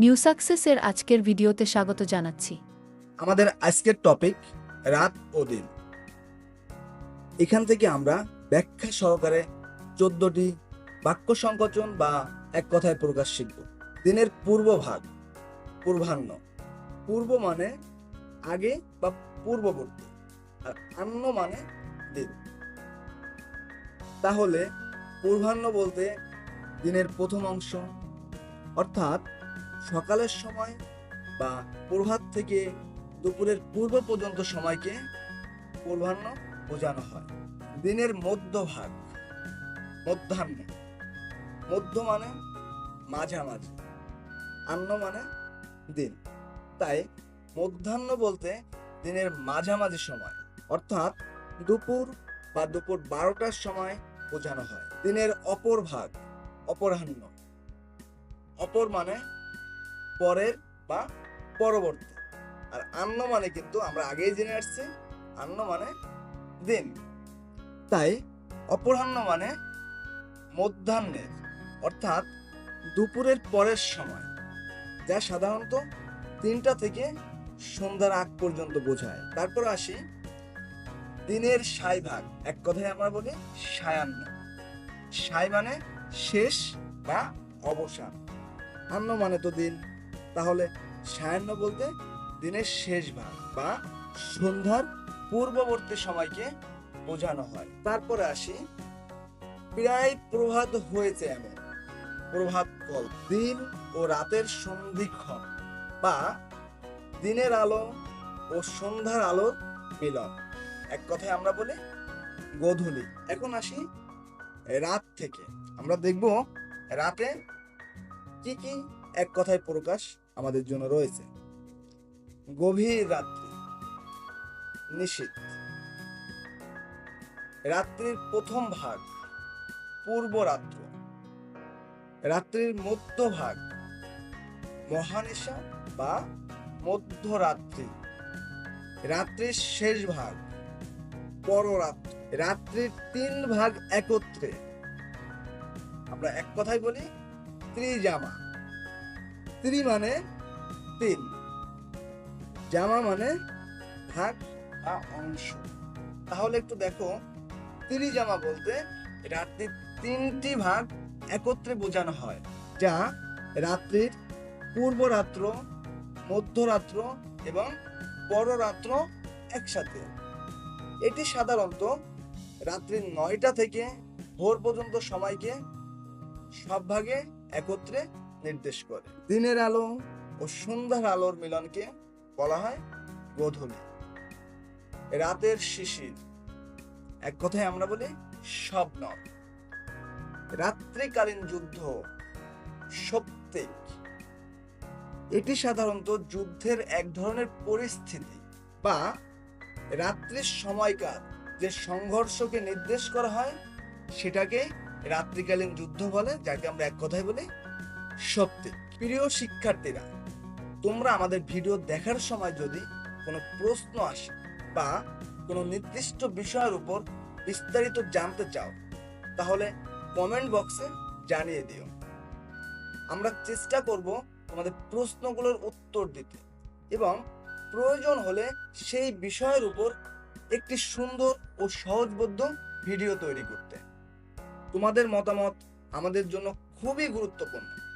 New সাকসেসের আজকের ভিডিওতে স্বাগত জানাচ্ছি। আমাদের আজকের টপিক রাত ও দিন। এখান থেকে আমরা ব্যাখ্যা সহকারে চোদ্দটি বাক্য সংকোচন বা এক কথায় প্রকাশ শিখব। দিনের পূর্ব ভাগ পূর্বাহ্ন। পূর্ব মানে আগে বা পূর্ববর্তী, আর আন্ন মানে দিন। তাহলে পূর্বাহ্ন বলতে দিনের প্রথম অংশ, অর্থাৎ সকালের সময় বা প্রভাত থেকে দুপুরের পূর্ব পর্যন্ত সময়কে পূর্বাহ্ন বোঝানো হয়। দিনের মধ্যভাগ, মধ্যাহ্ন। মধ্য মানে মাঝামাঝি আন্ন মানে দিন। তাই মধ্যাহ্ন বলতে দিনের মাঝামাঝি সময়, অর্থাৎ দুপুর বা দুপুর বারোটার সময় বোঝানো হয়। দিনের অপর ভাগ, অপরাহ্ন। অপর মানে পরের বা পরবর্তী। আর আন্ন মানে কিন্তু আমরা আগেই জেনে আসছি আন্ন মানে দিন। তাই অপরাহ্ন মানে মধ্যাহ্নের অর্থাৎ দুপুরের পরের সময়, যা সাধারণত তিনটা থেকে সন্ধ্যার আগ পর্যন্ত বোঝায়। তারপর আসি দিনের সাই ভাগ। এক কথায় আমরা বলি সায়ান্ন সাই মানে শেষ বা অবসান। আন্ন মানে তো দিন তাহলে সায়ান্ন বলতে দিনের শেষ ভাগ বা সন্ধ্যার পূর্ববর্তী সময়কে বোঝানো হয়। তারপরে আসি, প্রায় প্রভাত হয়েছে এমন, প্রভাত কল, দিন ও রাতের সন্ধিক্ষণ বা দিনের আলো ও সন্ধ্যার আলোর মিলন। এক কথায় আমরা বলি গোধূলি। এখন আসি রাত থেকে। আমরা দেখব রাতে কি কি এক কথায় প্রকাশ আমাদের জন্য রয়েছে। গভীর রাত্রি। নিশীত রাত্রির প্রথম ভাগ পূর্ব রাত্র। রাত্রির মধ্যভাগ মহানিশা বা মধ্যরাত্রি। রাত্রির শেষ ভাগ পররাত্রি। রাত্রির তিন ভাগ একত্রে। আমরা এক কথায় বলি ত্রিজামা। ত্রি মানে তিন। জামা মানে ভাগ বা অংশ। তাহলে একটু দেখো তিরি জামা বলতে রাত্রির তিনটি ভাগ একত্রে বোঝানো হয়, যা রাত্রির পূর্বরাত্র, মধ্যরাত্র এবং পররাত্র একসাথে। এটি সাধারণত রাত্রি নয়টা থেকে ভোর পর্যন্ত সময়কে সব ভাগে একত্রে নির্দেশ করে। দিনের আলো ও সন্ধ্যার আলোর মিলনকে বলা হয় গোধূলি। রাতের শিশির। এক কথায় আমরা বলি স্বপ্ন রাত্রিকালীন যুদ্ধ সত্যিক এটি সাধারণত যুদ্ধের এক ধরনের পরিস্থিতি বা রাত্রির সময়কাল যে সংঘর্ষকে নির্দেশ করা হয়, সেটাকে রাত্রিকালীন যুদ্ধ বলে, যাকে আমরা এক কথায় বলি সত্যি। প্রিয় শিক্ষার্থীরা, তোমরা আমাদের ভিডিও দেখার সময় যদি কোনো প্রশ্ন আসে বা কোনো নির্দিষ্ট বিষয়ের উপর বিস্তারিত জানতে চাও, তাহলে কমেন্ট বক্সে জানিয়ে দিও। আমরা চেষ্টা করব তোমাদের প্রশ্নগুলোর উত্তর দিতে এবং প্রয়োজন হলে সেই বিষয়ের উপর একটি সুন্দর ও সহজবোধ্য ভিডিও তৈরি করতে। তোমাদের মতামত আমাদের জন্য খুবই গুরুত্বপূর্ণ।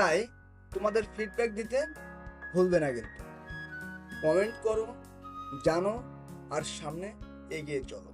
তাই তোমাদের ফিডব্যাক দিতে ভুলবে না কিন্তু। কমেন্ট করো জানো আর সামনে এগিয়ে চলো।